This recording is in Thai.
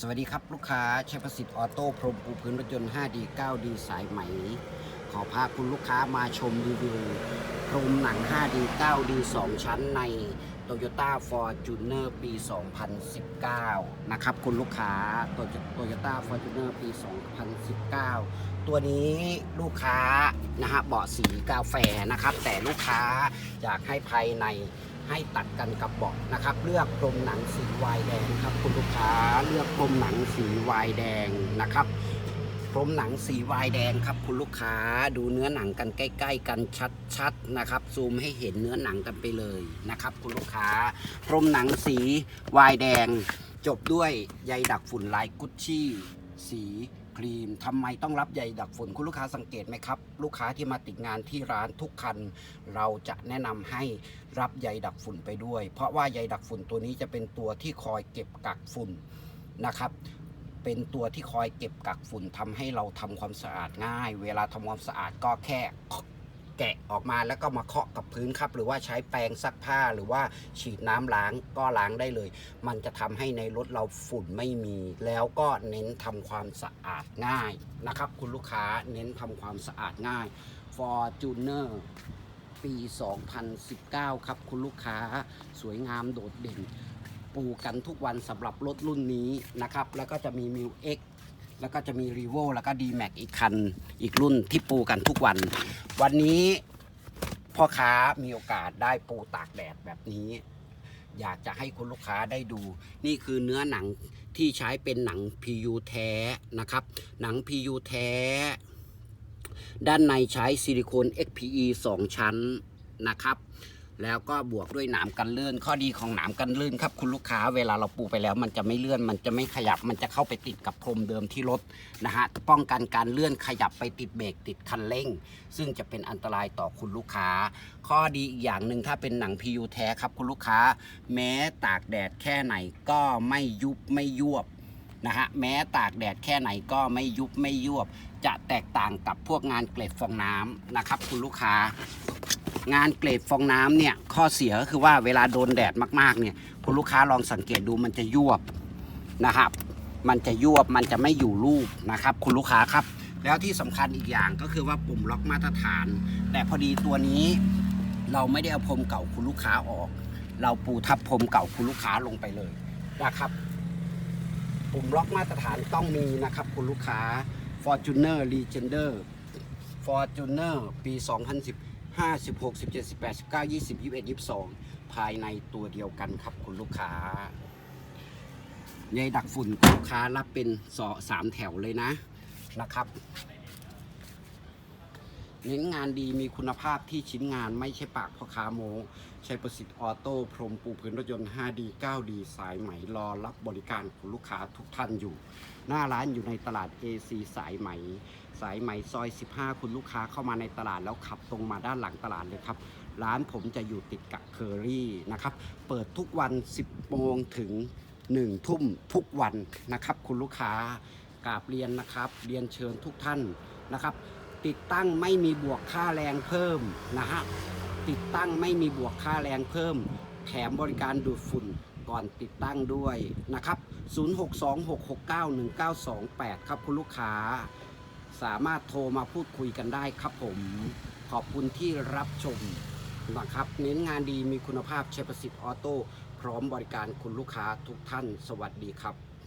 สวัสดีครับลูกค้าใช้ประสิทธิ์ออโต้พรมปูพื้นรถยนต์ 5D 9D สายไหม ขอพาคุณลูกค้ามาชมรีวิวพรมหนัง 5D 9D 2 ชั้นใน Toyota Fortuner ปี 2019 นะครับคุณลูกค้า Toyota Fortuner ปี 2019 ตัวนี้ลูกค้านะฮะเบาะสีกาแฟนะครับ แต่ลูกค้าอยากให้ภายใน ให้ตัดกันกับเบาะนะครับ เลือกพรมหนังสีวายแดงครับ คุณลูกค้าเลือกพรมหนังสีวายแดงนะครับพรมหนังสีวายแดงครับ คุณลูกค้าดูเนื้อหนังกันใกล้ ๆ กันชัดๆนะครับ ซูมให้เห็นเนื้อหนังกันไปเลยนะครับ คุณลูกค้าพรมหนังสีวายแดง จบด้วยใยดักฝุ่นลายกุชชี่ สี ครีมทำไมต้องรับใยดักฝุ่นคุณลูกค้าสังเกตไหมครับ ลูกค้าที่มาติดงานที่ร้านทุกคัน เราจะแนะนำให้รับใยดักฝุ่นไปด้วย เพราะว่าใยดักฝุ่นตัวนี้จะเป็นตัวที่คอยเก็บกักฝุ่นนะครับเป็นตัวที่คอยเก็บกักฝุ่นทำให้เราทำความสะอาดง่าย เวลาทำความสะอาดก็แค่ แกะออกมาแล้วก็มาเคาะกับพื้นครับ หรือว่าใช้แปรงซักผ้าหรือว่าฉีดน้ำล้างก็ล้างได้เลย มันจะทำให้ในรถเราฝุ่นไม่มี แล้วก็เน้นทำความสะอาดง่ายนะครับ คุณลูกค้าเน้นทำความสะอาดง่าย Fortuner ปี 2019 ครับคุณลูกค้าสวยงามโดดเด่น ปูกันทุกวันสำหรับรถรุ่นนี้นะครับ แล้วก็จะมี m ิว X แล้วก็จะมี r e v o แล้วก็ d m a x อีกคัน อีกรุ่นที่ปูกันทุกวัน วันนี้พ่อค้ามีโอกาสได้ปูตากแดดแบบนี้ อยากจะให้คุณลูกค้าได้ดู นี่คือเนื้อหนังที่ใช้เป็นหนัง PU แท้นะครับ หนัง PU แท้ ด้านในใช้ซิลิโคน XPE 2 ชั้นนะครับ แล้วก็บวกด้วยหนามกันลื่น ข้อดีของหนามกันลื่นครับคุณลูกค้าเวลาเราปูไปแล้ว มันจะไม่เลื่อนมันจะไม่ขยับมันจะเข้าไปติดกับพรมเดิมที่รถนะฮะป้องกันการเลื่อนขยับไปติดเบรกติดคันเร่ง ซึ่งจะเป็นอันตรายต่อคุณลูกค้า ข้อดีอีกอย่างหนึ่งถ้าเป็นหนัง PU แท้ครับคุณลูกค้า แม้ตากแดดแค่ไหนก็ไม่ยุบไม่ยวบนะฮะแม้ตากแดดแค่ไหนก็ไม่ยุบไม่ยวบ จะแตกต่างกับพวกงานเกล็ดฟองน้ำนะครับคุณลูกค้า งานเกล็ดฟองน้ำเนี่ยข้อเสียก็คือว่าเวลาโดนแดดมากๆเนี่ยคุณลูกค้าลองสังเกตดูมันจะยวบนะครับ มันจะยวบมันจะไม่อยู่รูปนะครับ คุณลูกค้าครับ แล้วที่สำคัญอีกอย่างก็คือว่าปุ่มล็อกมาตรฐาน แต่พอดีตัวนี้เราไม่ได้เอาพรมเก่าคุณลูกค้าออก เราปูทับพรมเก่าคุณลูกค้าลงไปเลยนะครับ ปุ่มล็อกมาตรฐานต้องมีนะครับ คุณลูกค้า Fortuner Legender Fortuner ปี 2010 5 16 17 18 19 20 21 22 ภายในตัวเดียวกันครับคุณลูกค้าใยดักฝุ่นลูกค้ารับเป็นสอสามแถวเลยนะนะครับ เน้นงานดีมีคุณภาพที่ชิ้นงานไม่ใช่ปากพ่อค้าโมใช้ประสิทธิ์ออโต้พรมปูพื้นรถยนต์ 5D 9D สายไหมรอรับบริการคุณลูกค้าทุกท่านอยู่ หน้าร้านอยู่ในตลาด AC สายไหม สายไหมซอย 15 คุณลูกค้าเข้ามาในตลาดแล้วขับตรงมาด้านหลังตลาดเลยครับ ร้านผมจะอยู่ติดกับเคอรี่นะครับ เปิดทุกวัน 10โมงถึง1ทุ่มทุกวันนะครับ คุณลูกค้ากราบเรียนนะครับ เรียนเชิญทุกท่านนะครับ ติดตั้งไม่มีบวกค่าแรงเพิ่มนะฮะติดตั้งไม่มีบวกค่าแรงเพิ่ม แถมบริการดูดฝุ่นก่อนติดตั้งด้วยนะครับ 0626691928 ครับคุณลูกค้า สามารถโทรมาพูดคุยกันได้ครับผม ขอบคุณที่รับชมนะครับ เน้นงานดีมีคุณภาพใช้ประสิทธิ์ออโต้พร้อมบริการคุณลูกค้าทุกท่าน สวัสดีครับ